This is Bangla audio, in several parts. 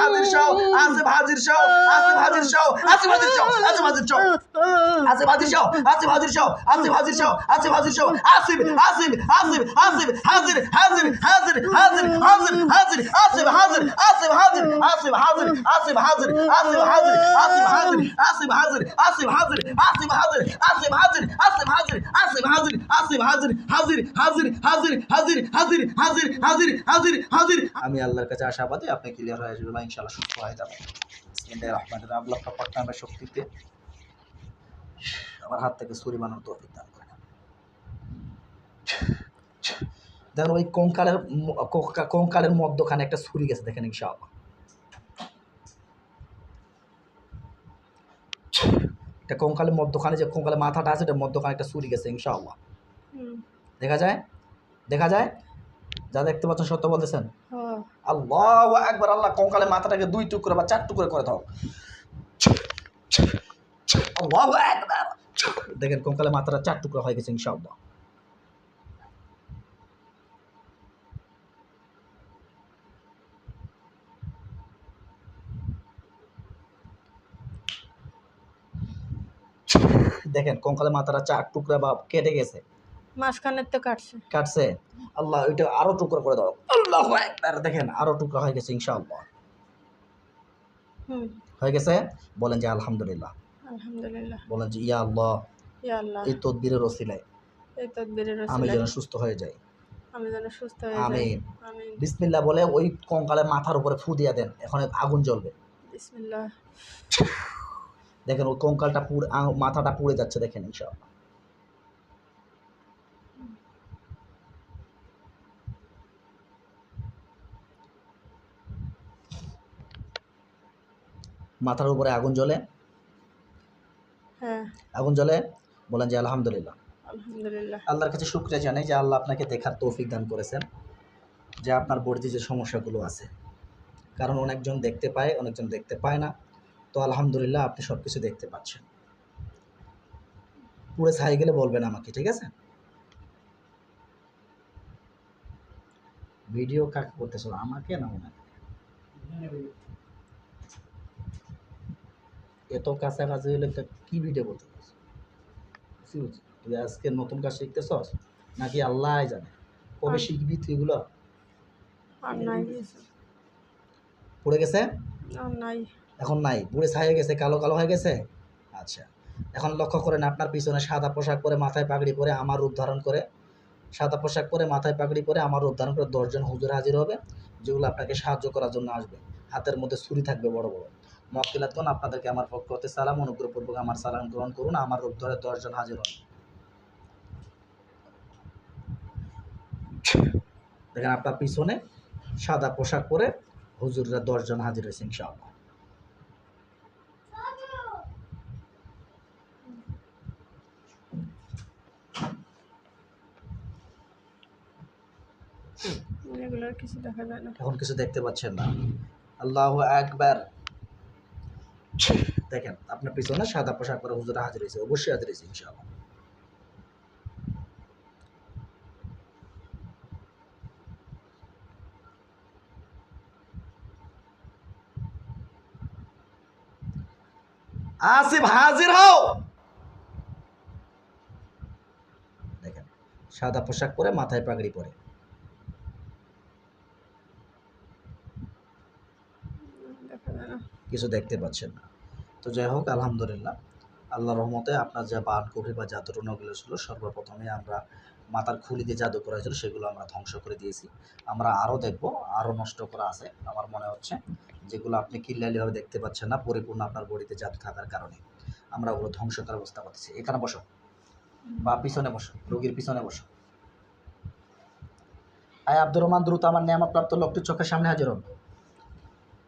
হাজির সহ আসিফ হাজির সহ আসিফ হাজির সহ আসিফ হাজির সহ আসিফ হাজির সহ আসিফ হাজির সহ আসিফ হাজির সহ আসিফ হাজির সহ আসিফ হাজির সহ আসিফ আসিফ আসিফ আসিফ হাজির হাজির হাজির হাজির হাজির হাজির আসিফ হাজির আসিফ হাজির আসিফ হাজির আসিফ হাজির আসিফ হাজির আসিফ হাজির আসিফ হাজির আসিফ হাজির আসিফ হাজির আসিফ হাজির আসিফ হাজির আসিফ হাজির আসিফ হাজির হাজির হাজির হাজির হাজির হাজির হাজির হাজির হাজির হাজির আমি আল্লাহর কাছে আশাবাদী আপনি ক্লিয়ার হয়ে যাবেন ইনশাআল্লাহ সুস্থ হয়ে যাবেন বিসমিল্লাহির রহমানির রহিম। আল্লাহ পাক শক্তিতে আমার হাত থেকে ছুরি বানানোর তৌফিক দান করেন। দেখেন ওই কঙ্কালের কঙ্কালের মধ্যখানে একটা ছুরি গেছে দেখেন ইনশাআল্লাহ। এটা কঙ্কালের মধ্যখানে যে কঙ্কালের মাথাটা আছে এটার মধ্যখানে একটা ছুরি গেছে ইনশাআল্লাহ। দেখা যায়? দেখা যায়? যা দেখতে পাচ্ছেন সত্য বলতেছেন? আল্লাহ একবার আল্লাহ কঙ্কালের মাথাটাকে দুই টুকরো বা চার টুকরো করে দাও। দেখেন কঙ্কালের মাথাটা চার টুকরো হয়ে গেছে ইনশাআল্লাহ। দেখেন কঙ্কালের মাথাটা চার টুকরা বা কেটে গেছে। মাঝখানের তো কাটছে। কাটছে? আল্লাহ ওইটা আরও টুকরো করে দাও। আল্লাহ একবার দেখেন আরও টুকরা হয়ে গেছে ইনশাআল্লাহ। হুম। হয়ে গেছে? বলেন যে আলহামদুলিল্লাহ। আলহামদুলিল্লাহ। বলেন যে ইয়া আল্লাহ ইয়া আল্লাহ। এই তদবিরের ওসিলায়। এই তদবিরের আমি যেন সুস্থ হয়ে যাই। আমি যেন সুস্থ হয়ে যাই। আমিন। আমিন। বিসমিল্লাহ বলে ওই কঙ্কালের মাথার উপরে ফু দিয়া দেন এখন আগুন জ্বলবে। বিসমিল্লাহ। দেখেন ওই কঙ্কালটা আ- মাথাটা পুড়ে যাচ্ছে দেখেন ইনশাআল্লাহ। মাথার উপরে আগুন জ্বলে। হ্যাঁ। আগুন জ্বলে বলেন যে আলহামদুলিল্লাহ। আলহামদুলিল্লাহ। আল্লাহর কাছে শুক্রিয়া জানাই যে আল্লাহ আপনাকে দেখার তৌফিক দান করেছেন যে আপনার বডিতে যে সমস্যাগুলো আছে। কারণ অনেকজন দেখতে পায় অনেকজন দেখতে পায় না। তো আলহামদুলিল্লাহ আপনি সব কিছু দেখতে পাচ্ছেন। পুরো ছাই গেলে বলবেন আমাকে ঠিক আছে? ভিডিও কাকে করতেছো? আমাকে না ওনাকে? এত কাছাকাছি হলে কি ভিডিও করতে বুঝছি তুই আজকে নতুন কাজ শিখতেছস? নাকি আল্লাহ জানে? কবে শিখবি তুই এগুলো? নাই পড়ে গেছে? এখন নাই। পুড়ে ছাই হয়ে গেছে কালো কালো হয়ে গেছে? আচ্ছা। এখন লক্ষ্য করেন আপনার পিছনে সাদা পোশাক পরে মাথায় পাগড়ি পরে আমার রূপ ধারণ করে। সাদা পোশাক পরে মাথায় পাগড়ি পরে আমার রূপ ধারণ করে দশজন হুজুর হাজির হবে যেগুলো আপনাকে সাহায্য করার জন্য আসবে। হাতের মধ্যে ছুরি থাকবে বড় বড়। মক্কিলাতন আপনাদেরকে আমার পক্ষ হতে সালাম অনুগ্রহপূর্বক আমার সালাম গ্রহণ করুন আমার রূপ ধরে দশজন হাজির হন। দেখেন আপনার পিছনে সাদা পোশাক পরে হুজুররা দশজন হাজির হয়েছে ইনশাআল্লাহ। এগুলোর কিছু দেখা যায় না। এখন কিছু দেখতে পাচ্ছেন না। আল্লাহ একবার দেখেন, আপনার পিছনে সাদা পোশাক পরে হুজুরা হাজির হয়েছে, অবশ্যই হাজির হয়েছে, ইনশাআল্লাহ। আসিফ, হাজির হও! দেখেন, সাদা পোশাক পরে মাথায় পাগড়ি পরে দেখা যায় না কিছু দেখতে পাচ্ছেন না। তো যাই হোক, আলহামদুলিল্লাহ। আল্লাহ রহমতে আপনার যা বান কফি বা জাদুটনাগুলো ছিল, সর্বপ্রথমে আমরা মাথার খুলি দিয়ে জাদু করা হয়েছিল সেগুলো আমরা ধ্বংস করে দিয়েছি। আমরা আরও দেখব আরও নষ্ট করা আছে, আমার মনে হচ্ছে। যেগুলো আপনি কিল্লালিভাবে দেখতে পাচ্ছেন না, পরিপূর্ণ আপনার বডিতে জাদু থাকার কারণে। আমরা ওগুলো ধ্বংস করার ব্যবস্থা করতেছি। এখানে বসো। বা পিছনে বসো, রোগীর পিছনে বসো। আয় আব্দুর রহমান, দ্রুত আমার নিয়ামতপ্রাপ্ত লোকটির চোখের সামনে হাজির হন।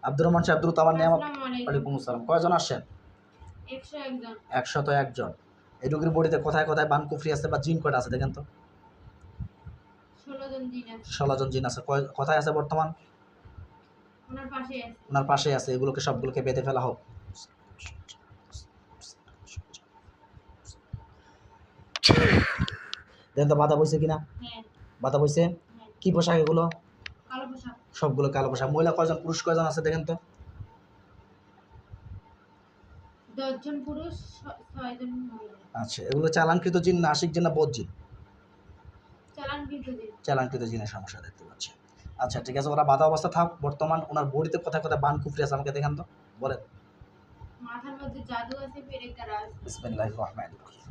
আব্দুর রহমান সাহেব দ্রুত আমার নিয়ামত ওয়ালাইকুম আসসালাম। কয়জন একজন। একশত একজন। এই রোগীর বডিতে কোথায় কোথায় বান কুফরি আছে বা জিন কয়টা আছে দেখেন তো? ষোলো জন জন আছে। কোথায় আছে বর্তমান? ওনার পাশে আছে। এগুলোকে সবগুলোকে বেঁধে ফেলা হোক। দেখেন তো বাধা বইছে কিনা? হ্যাঁ। বাধা বইছে? কি পোশাক এগুলো? সবগুলো কালো পোশাক। মহিলা কজন পুরুষ কয়জন আছে দেখেন তো? আচ্ছা এগুলো চালানকৃত জিন নাসিক জিন না বদ জিন? চালানকৃত জিনের সমস্যা দেখতে পাচ্ছি। আচ্ছা ঠিক আছে ওরা বাধা অবস্থা থাক। বর্তমান ওনার বড়িতে কোথায় কোথায় বান কুফরি আছে আমাকে দেখেন তো। বলেন। মাথার মধ্যে জাদু আছে ফেরেক রাজ বিসমিল্লাহির রহমানির রহিম।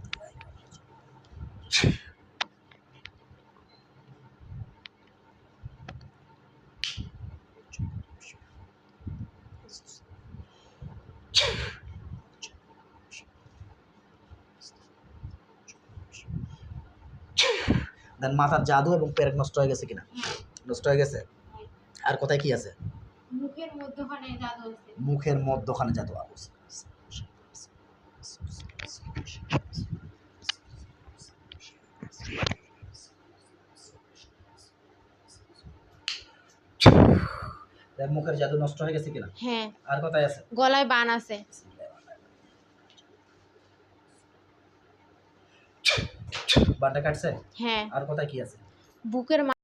দেন মাথার জাদু এবং পেরেক নষ্ট হয়ে গেছে কিনা? নষ্ট হয়ে গেছে। আর কোথায় কি আছে? মুখের মধ্যখানে জাদু আছে। মুখের মধ্যখানে জাদু আছে। মুখের জাদু নষ্ট হয়ে গেছে কিনা? হ্যাঁ। আর কোথায় আছে? গলায় বান আছে। বানটা কাটছে হ্যাঁ। আর কোথায় কি আছে? বুকের